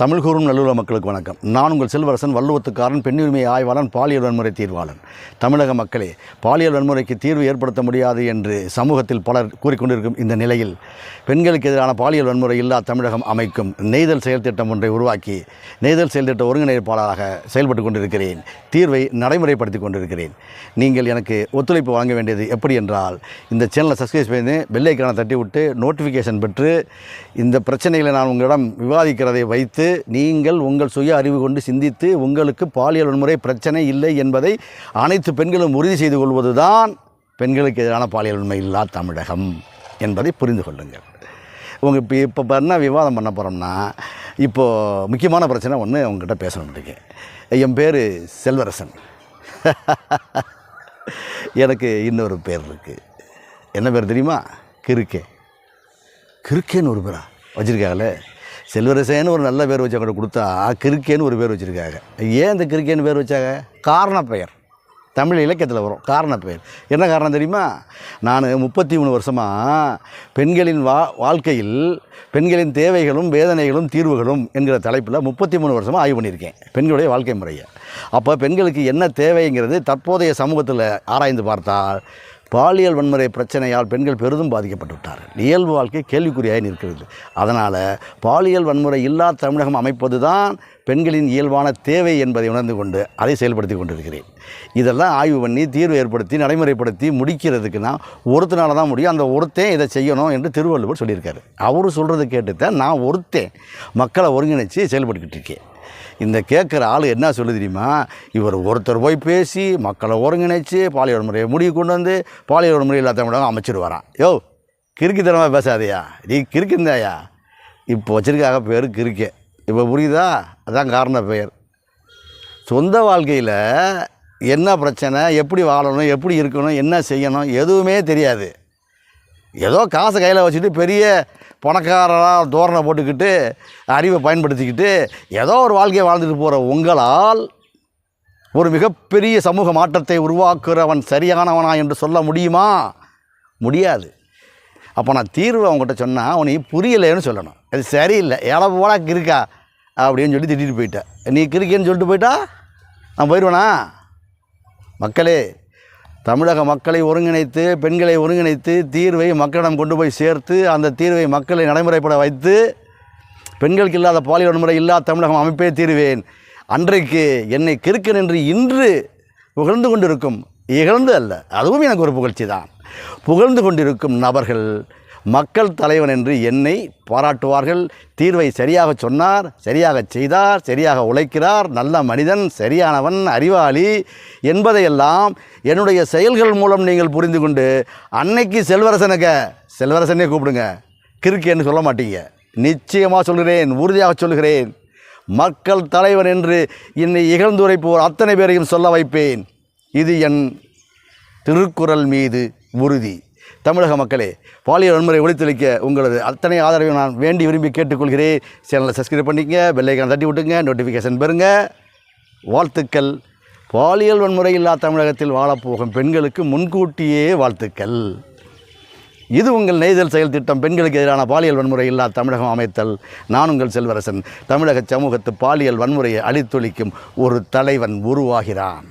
தமிழ் கூறும் நல்லுள்ள மக்களுக்கு வணக்கம். நான் உங்கள் செல்வரசன் வள்ளுவத்துக்காரன் பெண்ணுரிமை ஆய்வாளன் பாலியல் வன்முறை தீர்வாளன். தமிழக மக்களே பாலியல் வன்முறைக்கு தீர்வு ஏற்படுத்த முடியாது என்று சமூகத்தில் பலர் கூறிக்கொண்டிருக்கும் இந்த நிலையில் பெண்களுக்கு எதிரான பாலியல் வன்முறை இல்லா தமிழகம் அமைக்கும் நெய்தல் செயல் திட்டம் ஒன்றை உருவாக்கி நெய்தல் செயல் திட்ட ஒருங்கிணைப்பாளராக செயல்பட்டு கொண்டிருக்கிறேன். தீர்வை நடைமுறைப்படுத்தி கொண்டிருக்கிறேன். நீங்கள் எனக்கு ஒத்துழைப்பு வழங்க வேண்டியது எப்படி என்றால் இந்த சேனலை சப்ஸ்கிரைப் செய்து பெல்லைக்கான தட்டி விட்டு நோட்டிஃபிகேஷன் பெற்று இந்த பிரச்சனைகளை நான் உங்களிடம் விவாதிக்கிறதை வைத்து நீங்கள் உங்கள் சுய அறிவு கொண்டு சிந்தித்து உங்களுக்கு பாலியல் வன்முறை பிரச்சனை இல்லை என்பதை அனைத்து பெண்களும் உறுதி செய்து கொள்வதுதான் பெண்களுக்கு எதிரான பாலியல் வன்மை இல்லா தமிழகம் என்பதை புரிந்து கொள்ளுங்கள். உங்கள் இப்போ இப்போ என்ன விவாதம் பண்ண போகிறோம்னா இப்போது முக்கியமான பிரச்சனை ஒன்று உங்ககிட்ட பேசணும் இருக்கேன் என் பேர் செல்வரசன். எனக்கு இன்னொரு பேர் இருக்குது என்ன பேர் தெரியுமா? கிறுக்கே. கிறுக்கேன்னு ஒரு பேரா? வச்சுருக்காங்களே? செல்வரசேன்னு ஒரு நல்ல பேர் வச்சு வச்சவங்க கொடுத்தா கிறுக்கேன்னு ஒரு பேர் வச்சுருக்காங்க. ஏன் இந்த கிறுக்கேன்னு பேர் வச்சாங்க? காரண பெயர் தமிழ் இலக்கியத்தில் வரும். காரண பெயர் என்ன காரணம் தெரியுமா? நான் முப்பத்தி மூணு வருஷமாக பெண்களின் வா வாழ்க்கையில் பெண்களின் தேவைகளும் வேதனைகளும் தீர்வுகளும் என்கிற தலைப்பில் முப்பத்தி மூணு வருஷமாக ஆய்வு பண்ணியிருக்கேன். பெண்களுடைய வாழ்க்கை முறையை. அப்போ பெண்களுக்கு என்ன தேவைங்கிறது தற்போதைய சமூகத்தில் ஆராய்ந்து பார்த்தால் பாலியல் வன்முறை பிரச்சனையால் பெண்கள் பெரிதும் பாதிக்கப்பட்டு விட்டார்கள் இயல்பு வாழ்க்கை கேள்விக்குறியாக நிற்கிறது. அதனால் பாலியல் வன்முறை இல்லா தமிழகம் அமைப்பது தான் பெண்களின் இயல்பான தேவை என்பதை உணர்ந்து கொண்டு அதை செயல்படுத்தி கொண்டிருக்கிறேன். இதெல்லாம் ஆய்வு பண்ணி தீர்வு ஏற்படுத்தி நடைமுறைப்படுத்தி முடிக்கிறதுக்குன்னா ஒருத்தனால தான் முடியும். அந்த ஒருத்தன் இதை செய்யணும் என்று திருவள்ளுவர் சொல்லியிருக்காரு. அவர் சொல்கிறத கேட்டு தான் நான் ஒருத்தன் மக்களை ஒருங்கிணைச்சு செயல்பட்டுக்கிட்டு இருக்கேன். இந்த கேட்குற ஆள் என்ன சொல்லு தெரியுமா? இவர் ஒருத்தர் போய் பேசி மக்களை ஒருங்கிணைச்சு பாலியல் முறையை முடிவு கொண்டு வந்து பாலியல் முறை இல்லாத தமிழகம் அமைச்சிருவாராம். யோ கிறுக்கித்தனமாக பேசாதையா? நீ கிறுக்கிந்தாயா? இப்போ வச்சுருக்காக பேர் கிறுக்கே. இப்போ புரியுதா? அதான் காரண பெயர். சொந்த வாழ்க்கையில் என்ன பிரச்சனை எப்படி வாழணும் எப்படி இருக்கணும் என்ன செய்யணும் எதுவுமே தெரியாது. ஏதோ காசை கையில் வச்சுட்டு பெரிய பணக்காரராக தோரணை போட்டுக்கிட்டு அறிவை பயன்படுத்திக்கிட்டு ஏதோ ஒரு வாழ்க்கையை வாழ்ந்துட்டு போகிற உங்களால் ஒரு மிகப்பெரிய சமூக மாற்றத்தை உருவாக்குறவன் சரியானவனா என்று சொல்ல முடியுமா? முடியாது. அப்போ நான் தீர்வு அவங்ககிட்ட சொன்னால் உனக்கு புரியலைன்னு சொல்லணும். அது சரியில்லை. ஏழை போடா கிறுக்கா அப்படின்னு சொல்லி திட்டிட்டு போயிட்டேன் நீ கிருக்கேன்னு சொல்லிட்டு போயிட்டா? நான் போயிடுவேனா மக்களே தமிழக மக்களை ஒருங்கிணைத்து பெண்களை ஒருங்கிணைத்து தீர்வை மக்களிடம் கொண்டு போய் சேர்த்து அந்த தீர்வை மக்களை நடைமுறைப்பட வைத்து பெண்களுக்கு இல்லாத பாலியல் வன்முறை இல்லா தமிழகம் அமைப்பே தீர்வேன். அன்றைக்கு என்னை கிறுக்கன் என்று இன்று புகழ்ந்து கொண்டிருக்கும் இகழ்ந்து அல்ல அதுவும் எனக்கு ஒரு புகழ்ச்சி தான் புகழ்ந்து கொண்டிருக்கும் நபர்கள் மக்கள் தலைவன் என்று என்னை பாராட்டுவார்கள். தீர்வை சரியாக சொன்னார் சரியாக செய்தார் சரியாக உழைக்கிறார். நல்ல மனிதன் சரியானவன் அறிவாளி என்பதையெல்லாம் என்னுடைய செயல்கள் மூலம் நீங்கள் புரிந்து கொண்டு அன்னைக்கு செல்வரசனுக்க செல்வரசனே கூப்பிடுங்க. கிறுக்கேன்னு சொல்ல மாட்டீங்க. நிச்சயமாக சொல்கிறேன் உறுதியாக சொல்கிறேன். மக்கள் தலைவன் என்று என்னை இகழ்ந்துரைப்போர் அத்தனை பேரையும் சொல்ல வைப்பேன். இது என் திருக்குறள் மீது உறுதி. தமிழக மக்களே பாலியல் வன்முறை ஒழித்தளிக்க உங்களது அத்தனை ஆதரவை நான் வேண்டி விரும்பி கேட்டுக்கொள்கிறேன். சேனலை சப்ஸ்கிரைப் பண்ணிக்கங்க பெல்லைக்கான தட்டி விட்டுங்க நோட்டிஃபிகேஷன் பெறுங்க. வாழ்த்துக்கள். பாலியல் வன்முறை இல்லா தமிழகத்தில் வாழப்போகும் பெண்களுக்கு முன்கூட்டியே வாழ்த்துக்கள். இது உங்கள் நெய்தல் செயல் திட்டம். பெண்களுக்கு எதிரான பாலியல் வன்முறை இல்லா தமிழகம் அமைத்தல். நான் உங்கள் செல்வரசன். தமிழக சமூகத்து பாலியல் வன்முறையை அழித்தொழிக்கும் ஒரு தலைவன் உருவாகிறான்.